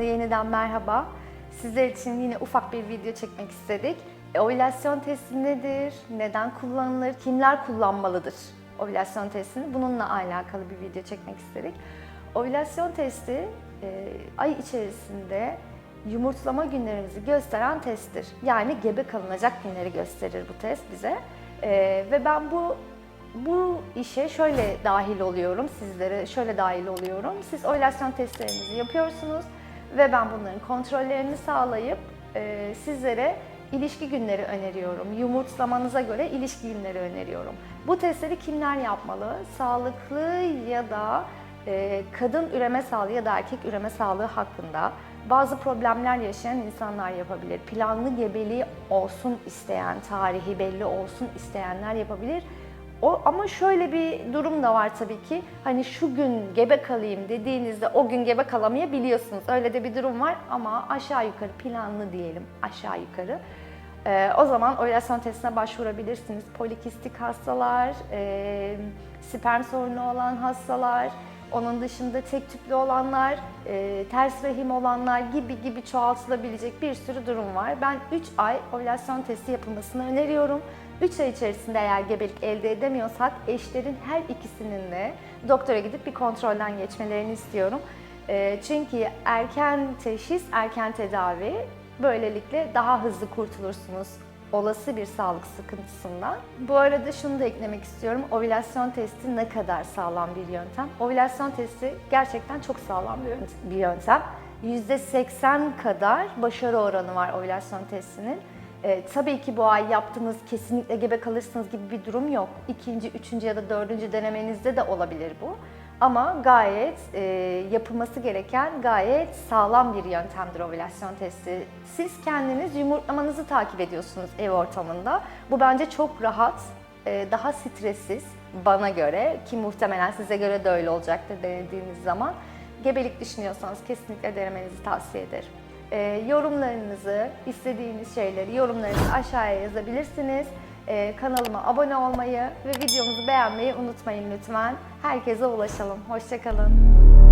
Yeniden merhaba. Sizler için yine ufak bir video çekmek istedik. E, Ovülasyon testi nedir? Neden kullanılır? Kimler kullanmalıdır ovülasyon testini? Bununla alakalı bir video çekmek istedik. Ovülasyon testi e, ay içerisinde yumurtlama günlerimizi gösteren testtir. Yani gebe kalınacak günleri gösterir bu test bize. E, ve ben bu bu işe şöyle dahil oluyorum, sizlere şöyle dahil oluyorum. Siz ovülasyon testlerinizi yapıyorsunuz ve ben bunların kontrollerini sağlayıp e, sizlere ilişki günleri öneriyorum. Yumurtlamanıza göre ilişki günleri öneriyorum. Bu testleri kimler yapmalı? Sağlıklı ya da e, kadın üreme sağlığı ya da erkek üreme sağlığı hakkında bazı problemler yaşayan insanlar yapabilir. Planlı gebeliği olsun isteyen, tarihi belli olsun isteyenler yapabilir. O ama şöyle bir durum da var tabii ki. Hani şu gün gebe kalayım dediğinizde o gün gebe kalamayabiliyorsunuz. Öyle de bir durum var ama aşağı yukarı planlı diyelim aşağı yukarı. Ee, o zaman ovülasyon testine başvurabilirsiniz. Polikistik hastalar, e, sperm sorunu olan hastalar, onun dışında tek tüplü olanlar, e, ters rahim olanlar gibi gibi çoğaltılabilecek bir sürü durum var. Ben 3 ay ovülasyon testi yapılmasını öneriyorum. 3 ay içerisinde eğer gebelik elde edemiyorsak eşlerin her ikisinin de doktora gidip bir kontrolden geçmelerini istiyorum. E, çünkü erken teşhis, erken tedavi böylelikle daha hızlı kurtulursunuz olası bir sağlık sıkıntısından. Bu arada şunu da eklemek istiyorum. Ovülasyon testi ne kadar sağlam bir yöntem? Ovülasyon testi gerçekten çok sağlam bir yöntem- bir yöntem. %80 kadar başarı oranı var ovülasyon testinin. Ee, tabii ki bu ay yaptığınız kesinlikle gebe kalırsınız gibi bir durum yok. İkinci, üçüncü ya da dördüncü denemenizde de olabilir bu. Ama gayet e, yapılması gereken gayet sağlam bir yöntemdir ovülasyon testi. Siz kendiniz yumurtlamanızı takip ediyorsunuz ev ortamında. Bu bence çok rahat, e, daha stressiz bana göre ki muhtemelen size göre de öyle olacaktır denediğiniz zaman. Gebelik düşünüyorsanız kesinlikle denemenizi tavsiye ederim. E, yorumlarınızı, istediğiniz şeyleri yorumlarınızı aşağıya yazabilirsiniz. E, kanalıma abone olmayı ve videomuzu beğenmeyi unutmayın lütfen. Herkese ulaşalım. Hoşçakalın.